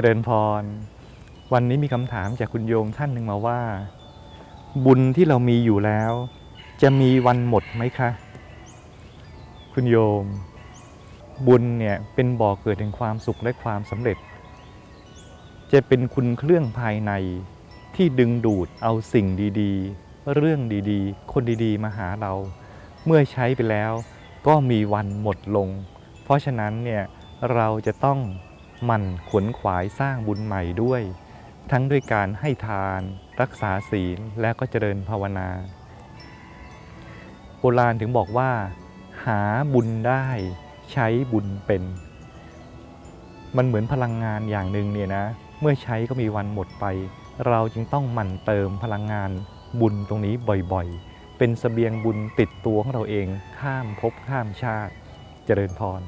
จริญพร วันนี้มีคำถามจากคุณโยมท่านหนึ่งมาว่า บุญที่เรามีอยู่แล้ว จะมีวันหมดไหมคะ คุณโยม บุญเนี่ยเป็นบ่อเกิดแห่งความสุขและความสำเร็จ จะเป็นคุณเครื่องภายในที่ดึงดูดเอาสิ่งดีๆ เรื่องดีๆ คนดีๆ มาหาเรา เมื่อใช้ไปแล้วก็มีวันหมดลง เพราะฉะนั้นเนี่ยเราจะต้อง มันขวนขวายสร้างบุญใหม่ด้วย ทั้งด้วยการให้ทาน รักษาศีลและก็เจริญภาวนา โบราณถึงบอกว่า หาบุญได้ใช้บุญเป็น มันเหมือนพลังงานอย่างหนึ่งเนี่ยนะ เมื่อใช้ก็มีวันหมดไป เราจึงต้องหมั่นเติมพลังงานบุญตรงนี้บ่อยๆ เป็นเสบียงบุญติดตัวของเราเองข้ามภพข้ามชาติ เจริญพร